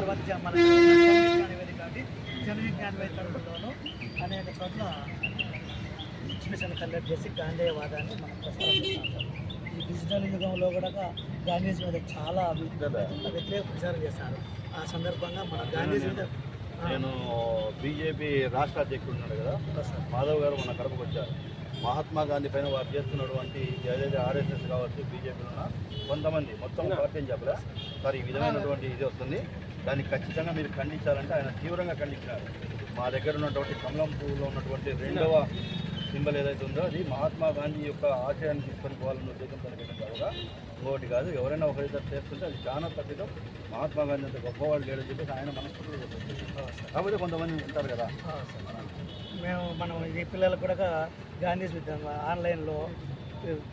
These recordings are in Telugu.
తర్వాత మన కాబట్టి జన విజ్ఞాన అనేక చోట్ల ఎగ్జిబిషన్ కండక్ట్ చేసి గాంధేయవాదాన్ని మనం ప్రసారం చేస్తాం ఈ డిజిటల్ యుగంలో కూడా గాంధీజీ మీద చాలా వ్యతిరేక ప్రచారం చేశారు. ఆ సందర్భంగా మన గాంధీజీ మీద నేను బీజేపీ రాష్ట్ర అధ్యక్షుడు ఉన్నాడు కదా. మాధవ్ గారు మన కడపకు వచ్చారు. మహాత్మా గాంధీ పైన వారు చేస్తున్నటువంటి ఏదైతే ఆర్ఎస్ఎస్ కావచ్చు బీజేపీలో ఉన్న కొంతమంది మొత్తం పార్టీ అని చెప్పరా సార్ ఈ విధమైనటువంటి ఇది వస్తుంది. దాన్ని ఖచ్చితంగా మీరు ఖండించాలంటే ఆయన తీవ్రంగా ఖండించినారు మా దగ్గర ఉన్నటువంటి కమలం పువ్వులో ఉన్నటువంటి రెండవ సింబల్ ఏదైతే ఉందో అది మహాత్మా గాంధీ యొక్క ఆశయాన్ని తీసుకొని పోవాలన్న ఉద్దేశం కలిగిన కావుగా ఇంకోటి కాదు ఎవరైనా ఒకరిద్దరు చేస్తుంటే అది చాలా తప్పిదం. మహాత్మా గాంధీ అంత గొప్పవాడు లేడని చెప్పేసి ఆయన మనస్ఫూర్తిగా చెప్తుంది కాకపోతే కొంతమంది ఉంటారు కదా. మేము మనం ఈ పిల్లలకు కూడా గాంధీ విద్య ఆన్లైన్లో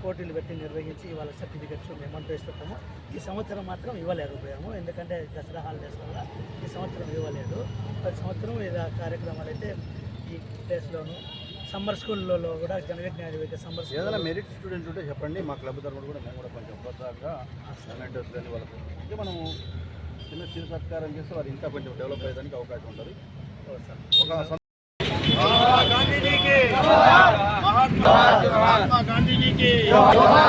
పోటీలు పెట్టి నిర్వహించి వాళ్ళ సర్టిఫికెట్స్ మేము అందజేస్తున్నాము ఈ సంవత్సరం మాత్రం ఇవ్వలేకపోయాము. ఎందుకంటే దసరా హాలిడేస్ వల్ల ఈ సంవత్సరం ఇవ్వలేదు. ప్రతి సంవత్సరం ఇది కార్యక్రమాలు అయితే ఈ ప్లేస్లోను సమ్మర్ స్కూల్లో కూడా జన విజ్ఞాన వేదిక సమ్మర్ స్కూల్ ఏదైనా మెరిట్ స్టూడెంట్ ఉంటే చెప్పండి. మా క్లబ్ తరఫున కూడా మేము కూడా కొంచెం ప్రోత్సాహంగా కానీ వాళ్ళకు అంటే మనము చిన్న చిన్న సత్కారం చేస్తే వారు ఇంకా కొంచెం డెవలప్ అయ్యేదానికి అవకాశం ఉంటుంది. ఒక సం- గాంధీజీకి మహాత్మా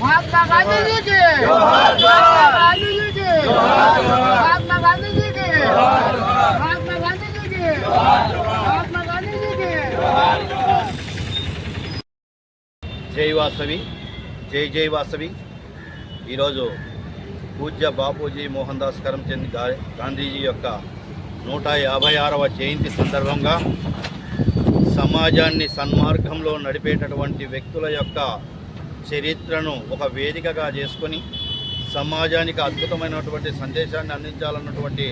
మహాత్మా గాంధీజీకి महात्मा गांधी जी की महात्मा गांधी जी की महात्मा गांधी जी की महात्मा गांधी जी की महात्मा गांधी जी की జై వాసవి జై జై వాసవి ఈరోజు పూజ్య బాపూజీ మోహన్ దాస్ కరమ్చంద్ గా- గాంధీజీ యొక్క నూట యాభై ఆరవ జయంతి సందర్భంగా సమాజాన్ని సన్మార్గంలో నడిపేటటువంటి వ్యక్తుల యొక్క చరిత్రను ఒక వేదికగా చేసుకొని సమాజానికి అద్భుతమైనటువంటి సందేశాన్ని అందించాలన్నటువంటి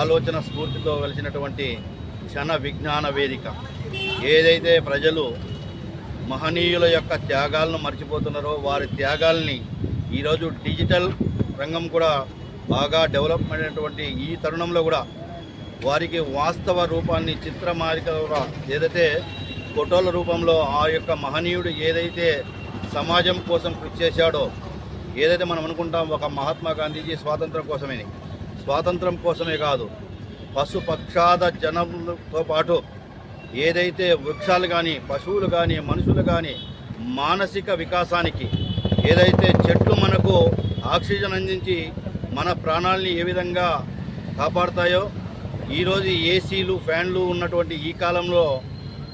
ఆలోచన స్ఫూర్తితో వెలిసినటువంటి క్షణ విజ్ఞాన వేదిక. ఏదైతే ప్రజలు మహనీయుల యొక్క త్యాగాలను మర్చిపోతున్నారో వారి త్యాగాల్ని ఈరోజు డిజిటల్ రంగం కూడా బాగా డెవలప్ అయినటువంటి ఈ తరుణంలో కూడా వారికి వాస్తవ రూపాన్ని చిత్రమాలిక ఏదైతే ఫోటోల రూపంలో ఆ యొక్క మహనీయుడు ఏదైతే సమాజం కోసం కృషి చేశాడో ఏదైతే మనం అనుకుంటాం ఒక మహాత్మా గాంధీజీ స్వాతంత్రం కోసమే స్వాతంత్రం కోసమే కాదు పశుపక్షాద జనములతో జనంతో పాటు ఏదైతే వృక్షాలు కానీ పశువులు కానీ మనుషులు కానీ మానసిక వికాసానికి ఏదైతే చెట్లు మనకు ఆక్సిజన్ అందించి మన ప్రాణాలని ఏ విధంగా కాపాడతాయో ఈరోజు ఏసీలు ఫ్యాన్లు ఉన్నటువంటి ఈ కాలంలో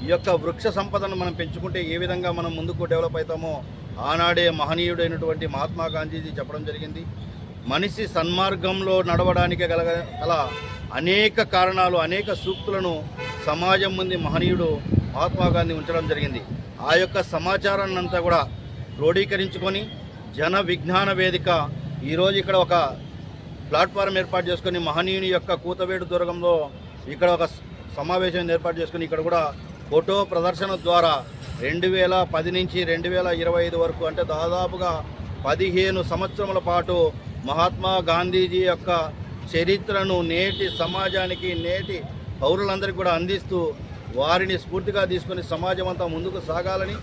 ఈ యొక్క వృక్ష సంపదను మనం పెంచుకుంటే ఏ విధంగా మనం ముందుకు డెవలప్ అవుతామో ఆనాడే మహనీయుడైనటువంటి మహాత్మా గాంధీజీ చెప్పడం జరిగింది. మనిషి సన్మార్గంలో నడవడానికి గల గల అనేక కారణాలు అనేక సూక్తులను సమాజం ముందు మహనీయుడు మహాత్మా గాంధీ ఉంచడం జరిగింది. ఆ యొక్క సమాచారాన్ని అంతా కూడా క్రోడీకరించుకొని జన విజ్ఞాన వేదిక ఈరోజు ఇక్కడ ఒక ప్లాట్ఫారం ఏర్పాటు చేసుకొని మహనీయుని యొక్క కూతవేడు దుర్గంలో ఇక్కడ ఒక సమావేశం ఏర్పాటు చేసుకుని ఇక్కడ కూడా ఫోటో ప్రదర్శన ద్వారా రెండు వేల పది నుంచి రెండు వేల ఇరవై ఐదు వరకు అంటే దాదాపుగా పదిహేను సంవత్సరముల పాటు మహాత్మా గాంధీజీ యొక్క చరిత్రను నేటి సమాజానికి నేటి పౌరులందరికీ కూడా అందిస్తూ వారిని స్ఫూర్తిగా తీసుకొని సమాజం అంతా ముందుకు సాగాలని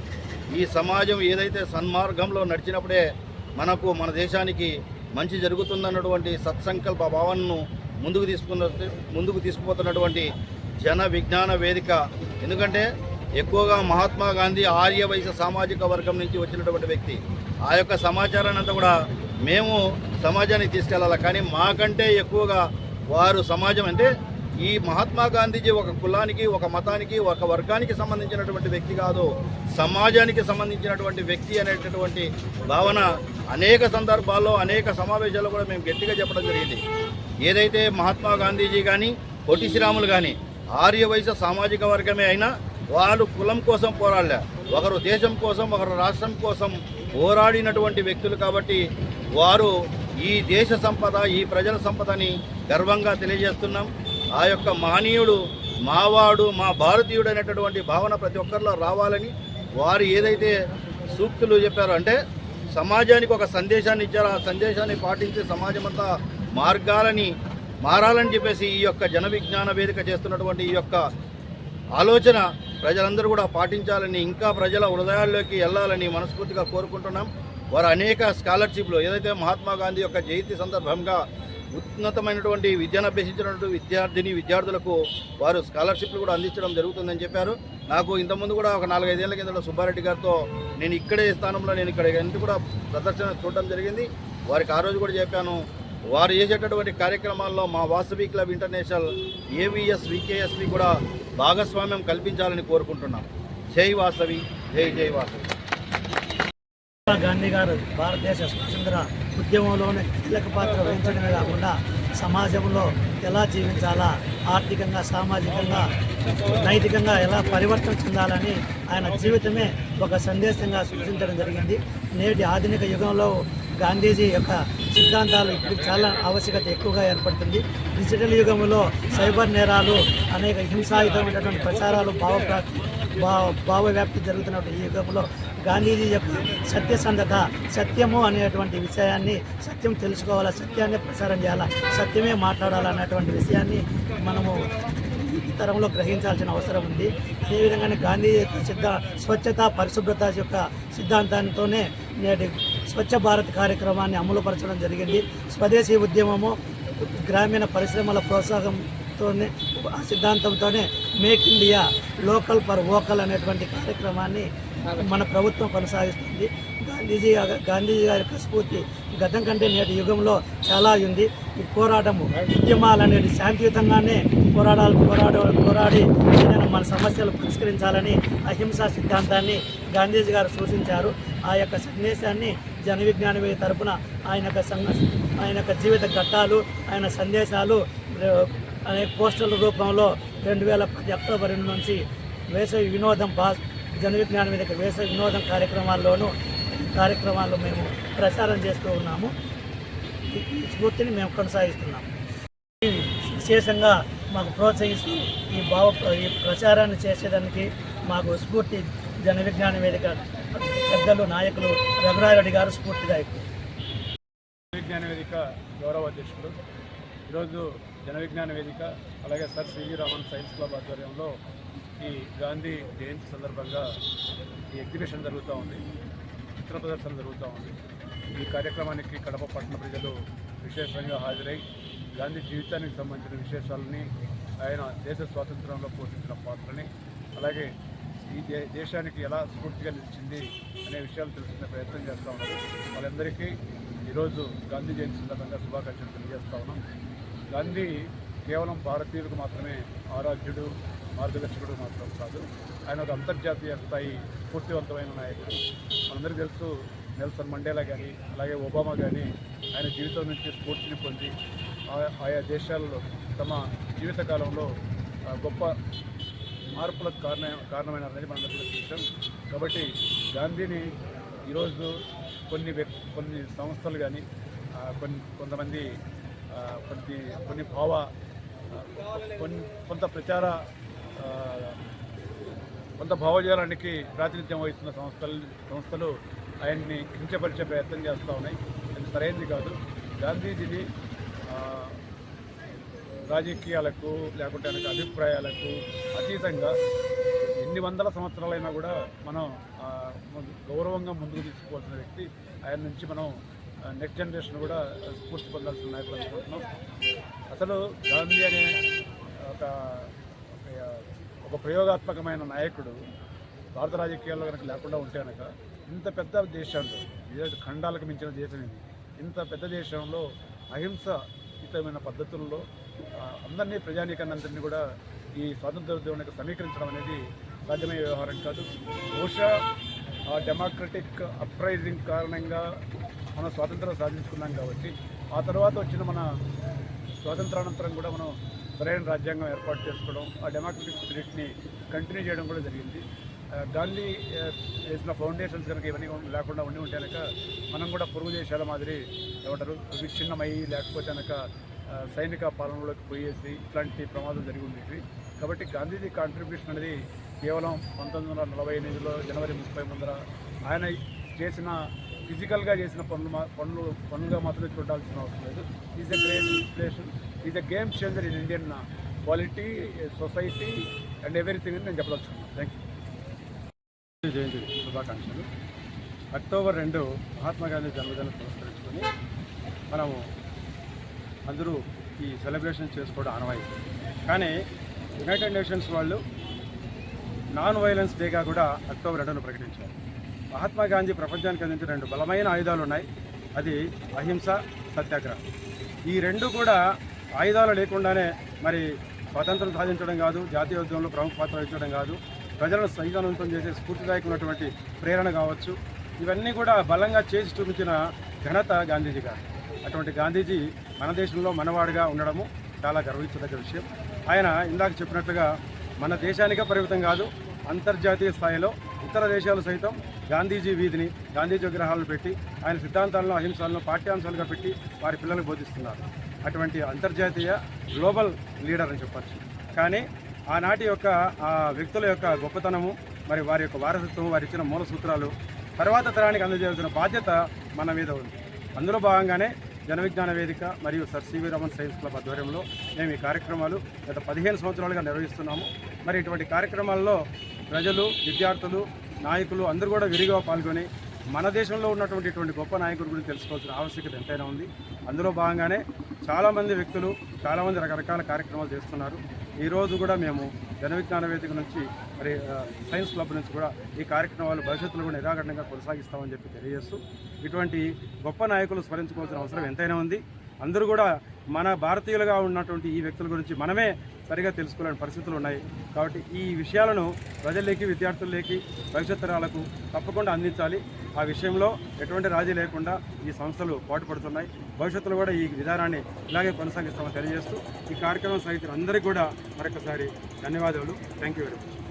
ఈ సమాజం ఏదైతే సన్మార్గంలో నడిచినప్పుడే మనకు మన దేశానికి మంచి జరుగుతుందన్నటువంటి సత్సంకల్ప భావనను ముందుకు తీసుకున్న ముందుకు తీసుకుపోతున్నటువంటి జన విజ్ఞాన వేదిక. ఎందుకంటే ఎక్కువగా మహాత్మా గాంధీ ఆర్య వైశ్య సామాజిక వర్గం నుంచి వచ్చినటువంటి వ్యక్తి. ఆ యొక్క సమాచారాన్ని అంతా కూడా మేము సమాజానికి తీసుకెళ్ళాలి? కానీ మాకంటే ఎక్కువగా వారు సమాజం అంటే ఈ మహాత్మా గాంధీజీ ఒక కులానికి ఒక మతానికి ఒక వర్గానికి సంబంధించినటువంటి వ్యక్తి కాదు. సమాజానికి సంబంధించినటువంటి వ్యక్తి అనేటటువంటి భావన అనేక సందర్భాల్లో అనేక సమావేశాల్లో కూడా మేము గట్టిగా చెప్పడం జరిగింది. ఏదైతే మహాత్మా గాంధీజీ కానీ పొట్టి శ్రీరాములు కానీ ఆర్య సామాజిక వర్గమే అయినా వాళ్ళు కులం కోసం పోరాడలే. ఒకరు దేశం కోసం ఒకరు రాష్ట్రం కోసం పోరాడినటువంటి వ్యక్తులు కాబట్టి వారు ఈ దేశ సంపద ఈ ప్రజల సంపదని గర్వంగా తెలియజేస్తున్నాం. ఆ యొక్క మహనీయుడు మావాడు మా భారతీయుడు అనేటటువంటి భావన ప్రతి ఒక్కరిలో రావాలని వారు ఏదైతే సూక్తులు చెప్పారో అంటే సమాజానికి ఒక సందేశాన్ని ఇచ్చారు. ఆ సందేశాన్ని పాటించి సమాజం అంతా మార్గాలని మారాలని చెప్పేసి ఈ యొక్క జన విజ్ఞాన వేదిక చేస్తున్నటువంటి ఈ యొక్క ఆలోచన ప్రజలందరూ కూడా పాటించాలని ఇంకా ప్రజల హృదయాల్లోకి వెళ్ళాలని మనస్ఫూర్తిగా కోరుకుంటున్నాం. వారు అనేక స్కాలర్షిప్లు ఏదైతే మహాత్మా గాంధీ యొక్క జయంతి సందర్భంగా ఉన్నతమైనటువంటి విద్యను అభ్యసించినటువంటి విద్యార్థిని విద్యార్థులకు వారు స్కాలర్షిప్లు కూడా అందించడం జరుగుతుందని చెప్పారు. నాకు ఇంతకుముందు కూడా ఒక నాలుగైదేళ్ళ కింద సుబ్బారెడ్డి గారితో నేను ఇక్కడే స్థానంలో నేను ఇక్కడ ఇంటి కూడా ప్రదర్శన చూడడం జరిగింది. వారికి ఆ రోజు కూడా చెప్పాను వారు చేసేటటువంటి కార్యక్రమాల్లో మా Vasavi club international AVS VKSV కూడా భాగస్వామ్యం కల్పించాలని కోరుకుంటున్నాను జై వాసవి జై జై వాసవి. గాంధీ గారు భారతదేశ స్వతంత్ర ఉద్యమంలోనే కీలక పాత్ర వహించడమే కాకుండా సమాజంలో ఎలా జీవించాలా ఆర్థికంగా సామాజికంగా నైతికంగా ఎలా పరివర్తన చెందాలని ఆయన జీవితమే ఒక సందేశంగా సూచించడం జరిగింది. నేటి ఆధునిక యుగంలో గాంధీజీ యొక్క సిద్ధాంతాలు ఇప్పుడు చాలా ఆవశ్యకత ఎక్కువగా ఏర్పడుతుంది. డిజిటల్ యుగంలో సైబర్ నేరాలు అనేక హింసాయుతమైనటువంటి ప్రచారాలు భావ భావ భావవ్యాప్తి జరుగుతున్న ఈ యుగంలో గాంధీజీ యొక్క సత్యసంధత సత్యము అనేటువంటి విషయాన్ని సత్యం తెలుసుకోవాలా సత్యాన్ని ప్రసారం చేయాలా సత్యమే మాట్లాడాలన్నటువంటి విషయాన్ని మనము ఈ తరంలో గ్రహించాల్సిన అవసరం ఉంది. అదేవిధంగానే గాంధీ యొక్క సిద్ధ స్వచ్ఛత పరిశుభ్రత యొక్క సిద్ధాంతంతోనే నేటి స్వచ్ఛ భారత్ కార్యక్రమాన్ని అమలుపరచడం జరిగింది. స్వదేశీ ఉద్యమము గ్రామీణ పరిశ్రమల ప్రోత్సాహంతోనే ఆ సిద్ధాంతంతోనే make India local for vocal అనేటువంటి కార్యక్రమాన్ని మన ప్రభుత్వం కొనసాగిస్తుంది. గాంధీజీ గాంధీజీ గారి స్ఫూర్తి గతం కంటే నేటి యుగంలో చాలా ఉంది. ఈ పోరాటము ఉద్యమాలు అనేది శాంతియుతంగానే పోరాడాలి పోరాడ పోరాడి ఏదైనా మన సమస్యలు పరిష్కరించాలని అహింసా సిద్ధాంతాన్ని గాంధీజీ గారు సూచించారు. ఆ యొక్క సందేశాన్ని జన విజ్ఞాన వేది తరపున ఆయన యొక్క ఆయన యొక్క జీవిత ఘట్టాలు ఆయన సందేశాలు అనే పోస్టర్ల రూపంలో రెండు వేల పది అక్టోబర్ నుంచి వేసవి వినోదం బాస్ జన మీద వేదిక వినోదం కార్యక్రమాల్లోనూ కార్యక్రమాల్లో మేము ప్రచారం చేస్తూ ఉన్నాము. ఈ- స్ఫూర్తిని మేము కొనసాగిస్తున్నాము. ఈ విశేషంగా మాకు ప్రోత్సహిస్తూ ఈ భావ ఈ ప్రచారాన్ని చేసేదానికి మాకు స్ఫూర్తి జన విజ్ఞాన వేదిక పెద్దలు నాయకులు రఘురారెడ్డి గారు స్ఫూర్తిదాయకులు విజ్ఞాన వేదిక గౌరవ అధ్యక్షుడు. ఈరోజు జన విజ్ఞాన వేదిక అలాగే sir CV Raman science club ఆధ్వర్యంలో ఈ గాంధీ జయంతి సందర్భంగా ఈ ఎగ్జిబిషన్ జరుగుతూ ఉంది చిత్ర ప్రదర్శన జరుగుతూ ఉంది. ఈ కార్యక్రమానికి కడప పట్టణ ప్రజలు విశేషంగా హాజరై గాంధీ జీవితానికి సంబంధించిన విశేషాలని ఆయన దేశ స్వాతంత్రంలో పోషించిన పాత్రని అలాగే ఈ దే దేశానికి ఎలా స్ఫూర్తిగా నిలిచింది అనే విషయాలు తెలుసుకునే ప్రయత్నం చేస్తూ ఉన్నాం వాళ్ళందరికీ ఈరోజు గాంధీ జయంతి సందర్భంగా శుభాకాంక్షలు తెలియజేస్తూ ఉన్నాం. గాంధీ కేవలం భారతీయులకు మాత్రమే ఆరాధ్యుడు మార్గదర్శకుడు మాత్రం కాదు ఆయన ఒక అంతర్జాతీయ స్థాయి స్ఫూర్తివంతమైన నాయకుడు. మనందరికీ తెలుసు నెల్సన్ మండేలా కానీ అలాగే ఒబామా కానీ ఆయన జీవితం నుంచి స్ఫూర్తిని పొంది ఆ- ఆయా దేశాల్లో తమ జీవితకాలంలో గొప్ప మార్పులకు కారణ కారణమైనారనేది మనందరికీ చూసాం కాబట్టి గాంధీని ఈరోజు కొన్ని కొన్ని సంస్థలు కానీ కొన్ని కొంతమంది కొన్ని కొన్ని భావ కొంత ప్రచార కొంత భావజాలానికి ప్రాతినిధ్యం వహిస్తున్న సంస్థలు సంస్థలు ఆయన్ని కించపరిచే ప్రయత్నం చేస్తూ ఉన్నాయి. అది సరైనది కాదు. గాంధీజీని రాజకీయాలకు లేకుంటే ఆయనకు అభిప్రాయాలకు అతీతంగా ఎన్ని వందల సంవత్సరాలైనా కూడా మనం గౌరవంగా ముందుకు తీసుకోవాల్సిన వ్యక్తి ఆయన నుంచి మనం నెక్స్ట్ జనరేషన్ కూడా స్ఫూర్తి పొందాల్సిన నాయకులు అనుకుంటున్నాం. అసలు గాంధీ అనే ఒక ఒక- ప్రయోగాత్మకమైన నాయకుడు భారత రాజకీయాల్లో కనుక లేకుండా ఉంటే కనుక ఇంత పెద్ద దేశంలో ఏడు ఖండాలకు మించిన దేశం ఇది. ఇంత పెద్ద దేశంలో అహింసయుతమైన పద్ధతుల్లో అందరినీ ప్రజానీకాన్ని కూడా ఈ స్వాతంత్ర ఉద్యమానికి సమీకరించడం అనేది సాధ్యమయ్యే వ్యవహారం కాదు. బహుశా ఆ డెమోక్రటిక్ అప్రైజింగ్ కారణంగా మనం స్వాతంత్రం సాధించుకున్నాం కాబట్టి ఆ తర్వాత వచ్చిన మన స్వాతంత్రానంతరం కూడా మనం సరైన రాజ్యాంగం ఏర్పాటు చేసుకోవడం ఆ డెమోక్రటిక్ స్పిరిట్ని కంటిన్యూ చేయడం కూడా జరిగింది. గాంధీ వేసిన ఫౌండేషన్స్ కనుక ఇవన్నీ లేకుండా ఉండి ఉంటే కనుక మనం కూడా పొరుగు దేశాల మాదిరి ఏమంటారు విచ్ఛిన్నమయ్యి లేకపోతే కనుక సైనిక పాలనలోకి పోయేసి ఇట్లాంటి ప్రమాదం జరిగి ఉండేవి కాబట్టి గాంధీజీ కాంట్రిబ్యూషన్ అనేది కేవలం పంతొమ్మిది వందల నలభై ఎనిమిదిలో జనవరి ముప్పై ముందర ఆయన చేసిన ఫిజికల్గా చేసిన పనులు పనులు పనులుగా మాత్రమే చూడాల్సిన అవసరం లేదు. Is a great inspiration is a game changer in Indian quality society and everything అని నేను చెప్పదలుచుకున్నాను. థ్యాంక్ యూ జయంతి శుభాకాంక్షలు. అక్టోబర్ రెండు మహాత్మా గాంధీ జన్మదినం పురస్కరించుకొని మనము అందరూ ఈ సెలబ్రేషన్ చేసుకోవడం ఆనవాయితీ. కానీ యునైటెడ్ నేషన్స్ వాళ్ళు నాన్ వైలెన్స్ డేగా కూడా అక్టోబర్ రెండును ప్రకటించారు. మహాత్మా గాంధీ ప్రపంచానికి అందించిన రెండు బలమైన ఆయుధాలు ఉన్నాయి. అది అహింస సత్యాగ్రహం. ఈ రెండు కూడా ఆయుధాలు లేకుండానే మరి స్వాతంత్రం సాధించడం కాదు జాతీయ ఉద్యమంలో ప్రముఖ పాత్ర వహించడం కాదు ప్రజలను సైజానంతం చేసే స్ఫూర్తిదాయకమైనటువంటి ప్రేరణ కావచ్చు. ఇవన్నీ కూడా బలంగా చేసి చూపించిన ఘనత గాంధీజీ గారు. అటువంటి గాంధీజీ మన దేశంలో మనవాడిగా ఉండడము చాలా గర్వించదగ్గ విషయం. ఆయన ఇందాక చెప్పినట్లుగా మన దేశానికే పరిమితం కాదు అంతర్జాతీయ స్థాయిలో ఇతర దేశాలు సైతం గాంధీజీ వీధిని గాంధీజీ విగ్రహాలను పెట్టి ఆయన సిద్ధాంతాలను అహింసాలను పాఠ్యాంశాలుగా పెట్టి వారి పిల్లలకు బోధిస్తున్నారు. అటువంటి అంతర్జాతీయ గ్లోబల్ లీడర్ అని చెప్పచ్చు. కానీ ఆనాటి యొక్క ఆ వ్యక్తుల యొక్క గొప్పతనము మరి వారి యొక్క వారసత్వం వారి ఇచ్చిన మూల సూత్రాలు తర్వాత తరానికి అందజేయాల్సిన బాధ్యత మన మీద ఉంది. అందులో భాగంగానే జనవిజ్ఞాన వేదిక మరియు sir CV Raman science club ఆధ్వర్యంలో మేము ఈ కార్యక్రమాలు గత పదిహేను సంవత్సరాలుగా నిర్వహిస్తున్నాము. మరి ఇటువంటి కార్యక్రమాల్లో ప్రజలు విద్యార్థులు నాయకులు అందరూ కూడా విరిగా పాల్గొని మన దేశంలో ఉన్నటువంటి ఇటువంటి గొప్ప నాయకుడి గురించి తెలుసుకోవాల్సిన ఆవశ్యకత ఎంతైనా ఉంది. అందులో భాగంగానే చాలామంది వ్యక్తులు చాలామంది రకరకాల కార్యక్రమాలు చేస్తున్నారు. ఈరోజు కూడా మేము జన విజ్ఞాన వేదిక నుంచి మరి సైన్స్ క్లబ్ నుంచి కూడా ఈ కార్యక్రమాలు భవిష్యత్తులో కూడా నిరాకరణంగా కొనసాగిస్తామని చెప్పి తెలియజేస్తూ ఇటువంటి గొప్ప నాయకులు స్మరించుకోవాల్సిన అవసరం ఎంతైనా ఉంది. అందరూ కూడా మన భారతీయులుగా ఉన్నటువంటి ఈ వ్యక్తుల గురించి మనమే సరిగా తెలుసుకోలేని పరిస్థితులు ఉన్నాయి. కాబట్టి ఈ విషయాలను ప్రజల్లోకి విద్యార్థుల్లోకి భవిష్యత్ తరాలకు తప్పకుండా అందించాలి. ఆ విషయంలో ఎటువంటి రాజీ లేకుండా ఈ సంస్థలు పాటుపడుతున్నాయి. భవిష్యత్తులో కూడా ఈ విధానాన్ని ఇలాగే కొనసాగిస్తామని తెలియజేస్తూ ఈ కార్యక్రమం సహితులు అందరికీ కూడా మరొకసారి ధన్యవాదాలు. Thank you very much.